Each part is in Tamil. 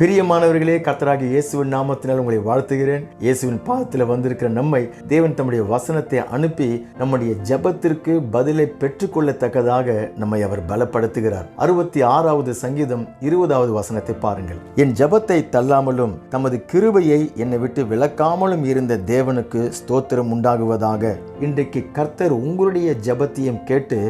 பிரியமானவர்களே கர்த்தராக இயேசுவின் நாமத்தினால் உங்களை வாழ்த்துகிறேன். இயேசுவின் பாதத்தில் வந்திருக்கிற நம்மை தேவன் தம்முடைய வசனத்தை அனுப்பி நம்முடைய ஜெபத்திற்கு பதிலை பெற்றுக்கொள்ளத்தக்கதாக நம்மை அவர் பலப்படுத்துகிறார். அறுபத்தி ஆறாவது சங்கீதம் இருபதாவது வசனத்தை பாருங்கள். என் ஜெபத்தை தள்ளாமலும் தமது கிருபையை என்னை விட்டு விலக்காமலும் இருந்த தேவனுக்கு ஸ்தோத்திரம் உண்டாகுவதாக இன்றைக்கு கர்த்தர் உங்களுடைய ஜெபத்தையும் கேட்டு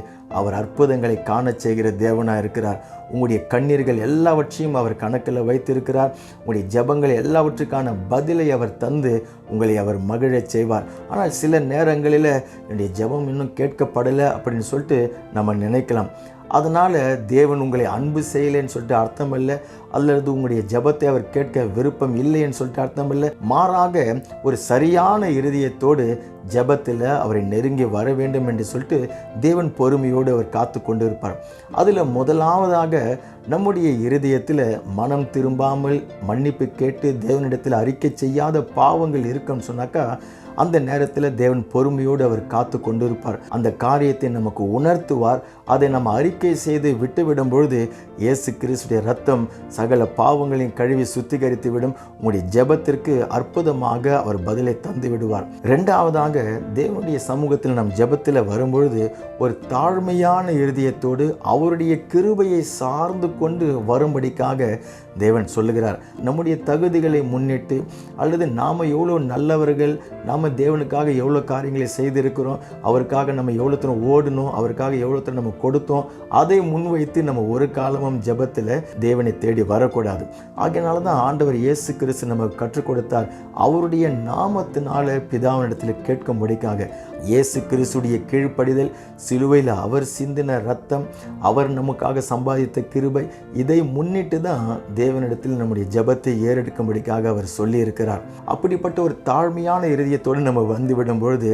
அவர் அற்புதங்களை காணச் செய்கிற தேவனாக இருக்கிறார். உங்களுடைய கண்ணீர்கள் எல்லாவற்றையும் அவர் கணக்கில் வைத்திருக்கிறார். உங்களுடைய ஜெபங்கள் எல்லாவற்றுக்கான பதிலை அவர் தந்து உங்களை அவர் மகிழச் செய்வார். ஆனால் சில நேரங்களில் என்னுடைய ஜெபம் இன்னும் கேட்கப்படலை அப்படின்னு சொல்லிட்டு நம்ம நினைக்கலாம். அதனால் தேவன் உங்களை அன்பு செய்யலைன்னு சொல்லிட்டு அர்த்தம் இல்லை. அல்லது உங்களுடைய ஜெபத்தை அவர் கேட்க விருப்பம் இல்லைன்னு சொல்லிட்டு அர்த்தம் இல்லை. மாறாக ஒரு சரியான இருதயத்தோடு ஜெபத்தில் அவரை நெருங்கி வர வேண்டும் என்று சொல்லிட்டு தேவன் பொறுமையோடு அவர் காத்து கொண்டு இருப்பார் அதில் முதலாவதாக நம்முடைய இருதயத்தில் மனம் திரும்பாமல் மன்னிப்பு கேட்டு தேவனிடத்தில் அறிக்கை செய்யாத பாவங்கள் இருக்குன்னு சொன்னாக்கா அந்த நேரத்தில் தேவன் பொறுமையோடு அவர் காத்து கொண்டிருப்பார். அந்த காரியத்தை நமக்கு உணர்த்துவார். அதை நம்ம அறிக்கை செய்து விட்டுவிடும் பொழுது இயேசு கிறிஸ்துடைய ரத்தம் சகல பாவங்களையும் கழுவி சுத்திகரித்து விடும். உங்களுடைய ஜெபத்திற்கு அற்புதமாக அவர் பதிலை தந்து விடுவார். ரெண்டாவதாக தேவனுடைய சமூகத்தில் நம் ஜெபத்தில் வரும்பொழுது ஒரு தாழ்மையான இருதயத்தோடு அவருடைய கிருபையை சார்ந்து கொண்டு வரும்படிக்காக தேவன் சொல்லுகிறார். நம்முடைய தகுதிகளை முன்னிட்டு அல்லது நாம் எவ்வளோ நல்லவர்கள் நாம் தேவனுக்காக எவ்வளோ காரியங்களை செய்திருக்கிறோம் அவருக்காக நம்ம எவ்வளோ தூரம் ஓடணும் அவருக்காக எவ்வளோ தூரம் நம்ம கொடுத்தோம் அதை முன்வைத்து நம்ம ஒரு காலமும் ஜெபத்தில் தேவனை தேடி வரக்கூடாது. ஆகையினால தான் ஆண்டவர் இயேசு கிறிஸ்து நமக்கு கற்றுக் கொடுத்தார். அவருடைய நாமத்தினால பிதாவினிடத்தில் கேட்கும்படிக்காக. இயேசு கிறிஸ்துடைய கீழ்ப்படிதல் சிலுவையில் அவர் சிந்தின ரத்தம் அவர் நமக்காக சம்பாதித்த கிருபை இதை முன்னிட்டு தான் தேவனிடத்தில் நம்முடைய ஜெபத்தை ஏறெடுக்கும்படிக்காக அவர் சொல்லியிருக்கிறார். அப்படிப்பட்ட ஒரு தாழ்மையான இருதயத்தோடு நம்ம வந்துவிடும் பொழுது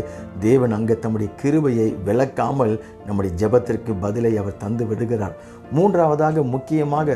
தேவன் அங்கே தம்முடைய கிருபையை விளக்காமல் நம்முடைய ஜெபத்திற்கு பதிலை அவர் தந்து விடுகிறார். மூன்றாவதாக முக்கியமாக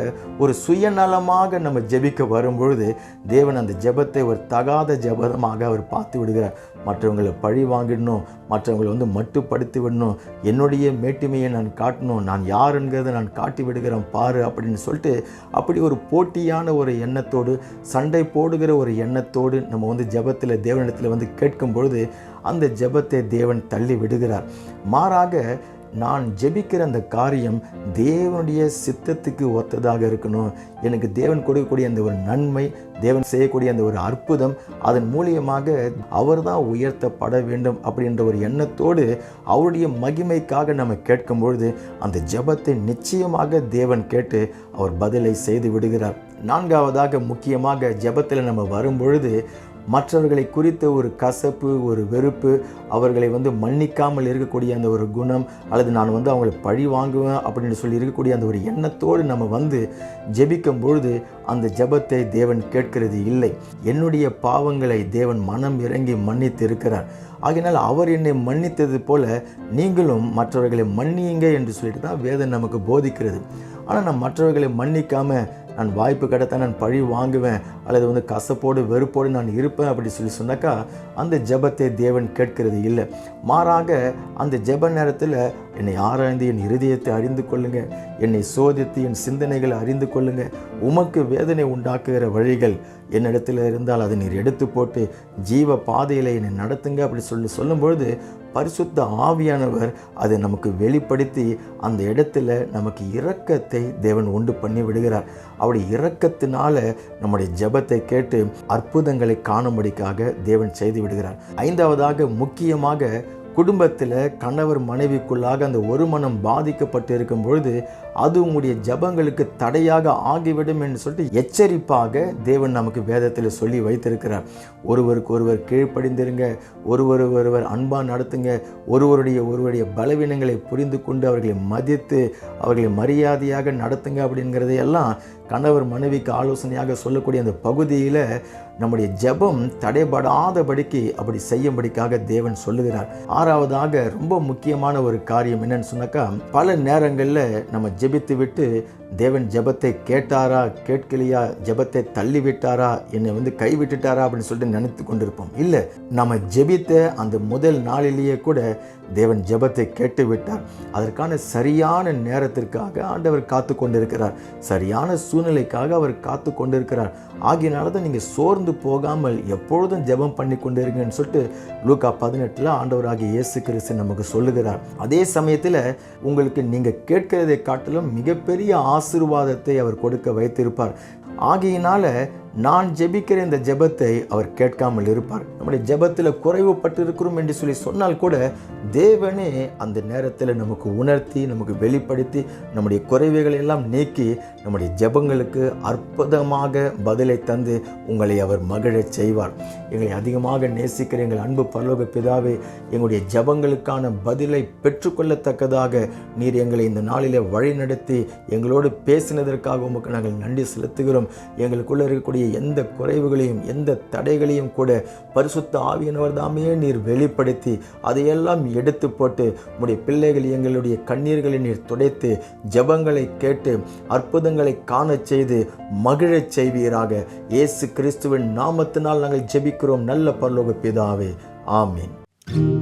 ஒரு சுயநலமாக நம்ம ஜெபிக்க வரும்பொழுது தேவன் அந்த ஜெபத்தை ஒரு தகாத ஜெபமாக அவர் பார்த்து விடுகிறார். மற்றவங்களை பழி வாங்கிடணும் மற்றவங்களை வந்து மட்டுப்படுத்தி விடணும். என்னுடைய மேட்டுமையை நான் காட்டணும் நான் யார் என்கிறத நான் காட்டி விடுகிறேன் பாரு அப்படின்னு சொல்லிட்டு அப்படி ஒரு போட்டியான ஒரு எண்ணத்தோடு சண்டை போடுகிற ஒரு எண்ணத்தோடு நம்ம வந்து ஜெபத்தில் தேவனிடத்தில் வந்து கேட்கும் பொழுது அந்த ஜெபத்தை தேவன் தள்ளி விடுகிறார். மாறாக நான் ஜெபிக்கிற அந்த காரியம் தேவனுடைய சித்தத்துக்கு ஒத்ததாக இருக்கணும். எனக்கு தேவன் கொடுக்கக்கூடிய அந்த ஒரு நன்மை தேவன் செய்யக்கூடிய அந்த ஒரு அற்புதம் அதன் மூலியமாக அவர் தான் உயர்த்தப்பட வேண்டும் அப்படின்ற ஒரு எண்ணத்தோடு அவருடைய மகிமைக்காக நம்ம கேட்கும் பொழுது அந்த ஜெபத்தை நிச்சயமாக தேவன் கேட்டு அவர் பதிலை செய்து விடுகிறார். நான்காவதாக முக்கியமாக ஜெபத்தில் நம்ம வரும்பொழுது மற்றவர்களை குறித்த ஒரு கசப்பு ஒரு வெறுப்பு அவர்களை வந்து மன்னிக்காமல் இருக்கக்கூடிய அந்த ஒரு குணம் அல்லது நான் வந்து அவங்களை பழி வாங்குவேன் அப்படின்னு சொல்லி இருக்கக்கூடிய அந்த ஒரு எண்ணத்தோடு நம்ம வந்து ஜெபிக்கும் பொழுது அந்த ஜெபத்தை தேவன் கேட்கிறது இல்லை. என்னுடைய பாவங்களை தேவன் மனம் இறங்கி மன்னித்து இருக்கிறார் ஆகையினால் அவர் என்னை மன்னித்தது போல நீங்களும் மற்றவர்களை மன்னியுங்க என்று சொல்லிட்டு தான் வேதம் நமக்கு போதிக்கிறது. ஆனால் நான் மற்றவர்களை மன்னிக்காமல் நான் வாய்ப்பு கிடைத்தா நான் பழி வாங்குவேன் அல்லது வந்து கசப்போடு வெறுப்போடு நான் இருப்பேன் அப்படி சொல்லி சொன்னாக்கா அந்த ஜெபத்தை தேவன் கேட்கிறது இல்லை. மாறாக அந்த ஜெப நேரத்தில் என்னை ஆராய்ந்து என் இருதயத்தை அறிந்து கொள்ளுங்க. என்னை சோதித்து என் சிந்தனைகளை அறிந்து கொள்ளுங்க. உமக்கு வேதனை உண்டாக்குகிற வழிகள் என்னிடத்தில் இருந்தால் அதை நீர் எடுத்து போட்டு ஜீவ பாதையில் என்னை நடத்துங்க அப்படி சொல்லி சொல்லும்பொழுது பரிசுத்த ஆவியானவர் அதை நமக்கு வெளிப்படுத்தி அந்த இடத்துல நமக்கு இரக்கத்தை தேவன் உண்டு பண்ணி விடுகிறார். அப்படி இரக்கத்தினால நம்முடைய ஜெபத்தை கேட்டு அற்புதங்களை காணும்படிக்காக தேவன் செய்து விடுகிறார். ஐந்தாவதாக முக்கியமாக குடும்பத்தில் கணவர் மனைவிக்குள்ளாக அந்த ஒரு மனம் பாதிக்கப்பட்டு இருக்கும் பொழுது அது உங்களுடைய ஜபங்களுக்கு தடையாக ஆகிவிடும் என்று சொல்லிட்டு எச்சரிப்பாக தேவன் நமக்கு வேதத்தில் சொல்லி வைத்திருக்கிறார். ஒருவருக்கு ஒருவர் கீழ்ப்படிந்திருங்க ஒருவர் ஒருவர் அன்பாக நடத்துங்க ஒருவருடைய ஒருவருடைய பலவீனங்களை புரிந்து கொண்டு அவர்களை மதித்து அவர்களை மரியாதையாக நடத்துங்க அப்படிங்கிறதையெல்லாம் கணவர் மனைவிக்கு ஆலோசனையாக சொல்லக்கூடிய அந்த பகுதியில் நம்முடைய ஜெபம் தடைபடாதபடிக்கு அப்படி செய்யும்படிக்காக தேவன் சொல்லுகிறார். ஆறாவதாக ரொம்ப முக்கியமான ஒரு காரியம் என்னன்னு சொன்னாக்கா பல நேரங்களில் நம்ம ஜெபித்து விட்டு தேவன் ஜெபத்தை கேட்டாரா கேட்கலையா ஜெபத்தை தள்ளி விட்டாரா என்னை வந்து கைவிட்டுட்டாரா அப்படின்னு சொல்லிட்டு நினைத்து கொண்டிருப்போம். இல்லை நம்ம ஜெபித்த அந்த முதல் நாளிலேயே கூட தேவன் ஜெபத்தை கேட்டு விட்டார் அதற்கான சரியான நேரத்திற்காக ஆண்டவர் காத்து கொண்டிருக்கிறார். சரியான சூழ்நிலைக்காக அவர் காத்து கொண்டிருக்கிறார். ஆகியனால தான் நீங்கள் சோர்ந்து போகாமல் எப்பொழுதும் ஜெபம் பண்ணி கொண்டிருங்கன்னு சொல்லிட்டு லூக்கா பதினெட்டில் ஆண்டவராகிய இயேசு கிறிஸ்து நமக்கு சொல்லுகிறார். அதே சமயத்தில் உங்களுக்கு நீங்கள் கேட்கிறதை காட்டில் காலத்திலும் மிகப்பெரிய ஆசிர்வாதத்தை அவர் கொடுக்க வைத்திருப்பார். ஆகையினால நான் ஜெபிக்கிற இந்த ஜெபத்தை அவர் கேட்காமல் இருப்பார். நம்முடைய ஜெபத்தில் குறைவுபட்டு இருக்கிறோம் என்று சொல்லி சொன்னால் கூட தேவனே அந்த நேரத்தில் நமக்கு உணர்த்தி நமக்கு வெளிப்படுத்தி நம்முடைய குறைவுகளை எல்லாம் நீக்கி நம்முடைய ஜெபங்களுக்கு அற்புதமாக பதிலை தந்து உங்களை அவர் மகிழச் செய்வார். எங்களை அதிகமாக நேசிக்கிற எங்கள் அன்பு பரலோக பிதாவே எங்களுடைய ஜெபங்களுக்கான பதிலை பெற்றுக்கொள்ளத்தக்கதாக நீர் எங்களை இந்த நாளிலே வழிநடத்தி எங்களோடு பேசினதற்காக உமக்கு நாங்கள் நன்றி செலுத்துகிறோம். எங்களுக்குள்ளே இருக்கக்கூடிய எந்த குறைவுகளையும் எந்த தடைகளையும் கூட பரிசுத்த ஆவியினவர் தாமே நீர் வெளிப்படுத்தி அதையெல்லாம் எடுத்து போட்டு உம்முடைய பிள்ளைகள் எங்களுடைய கண்ணீர்களை நீர் துடைத்து ஜெபங்களை கேட்டு அற்புதங்களை காணச் செய்து மகிழச் செய்வீராக. இயேசு கிறிஸ்துவின் நாமத்தினால் நாங்கள் ஜெபிக்கிறோம். நல்ல பரலோக பிதாவே. ஆமீன்.